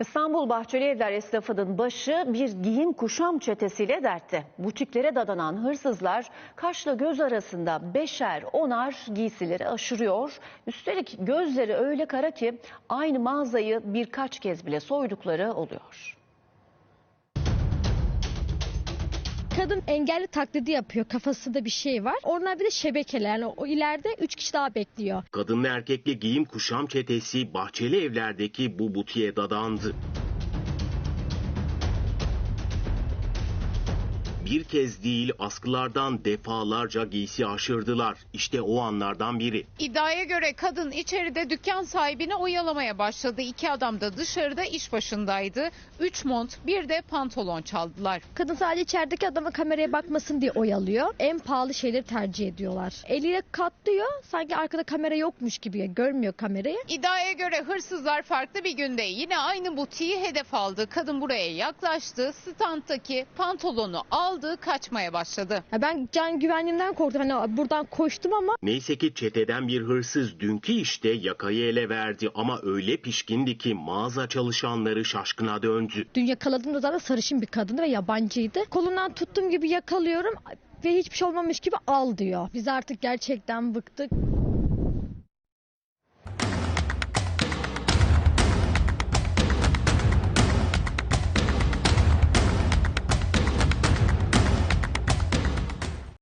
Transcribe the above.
İstanbul Bahçeli Evler esnafının başı bir giyim kuşam çetesiyle dertte. Butiklere dadanan hırsızlar kaşla göz arasında beşer onar giysileri aşırıyor. Üstelik gözleri öyle kara ki aynı mağazayı birkaç kez bile soydukları oluyor. Kadın engelli taklidi yapıyor. Kafasında bir şey var. Onlar bir de şebekeler. Yani o ileride 3 kişi daha bekliyor. Kadınlı erkekli giyim kuşam çetesi bahçeli evlerdeki bu butiğe dadandı. Bir kez değil askılardan defalarca giysi aşırdılar. İşte o anlardan biri. İddiaya göre kadın içeride dükkan sahibini oyalamaya başladı. İki adam da dışarıda iş başındaydı. Üç mont bir de pantolon çaldılar. Kadın sadece içerideki adama kameraya bakmasın diye oyalıyor. En pahalı şeyleri tercih ediyorlar. Eliyle katlıyor. Sanki arkada kamera yokmuş gibi görmüyor kamerayı. İddiaya göre hırsızlar farklı bir günde yine aynı butiği hedef aldı. Kadın buraya yaklaştı. Standtaki pantolonu aldı kaçmaya başladı. Ya ben can güvenliğimden korktum. Hani buradan koştum ama Neyse ki çeteden bir hırsız dünkü işte yakayı ele verdi ama öyle pişkindi ki mağaza çalışanları şaşkına döndü. dün yakaladığımda zaten sarışın bir kadındı ve yabancıydı. Kolundan tuttuğum gibi yakalıyorum ve hiçbir şey olmamış gibi al diyor. Biz artık gerçekten bıktık.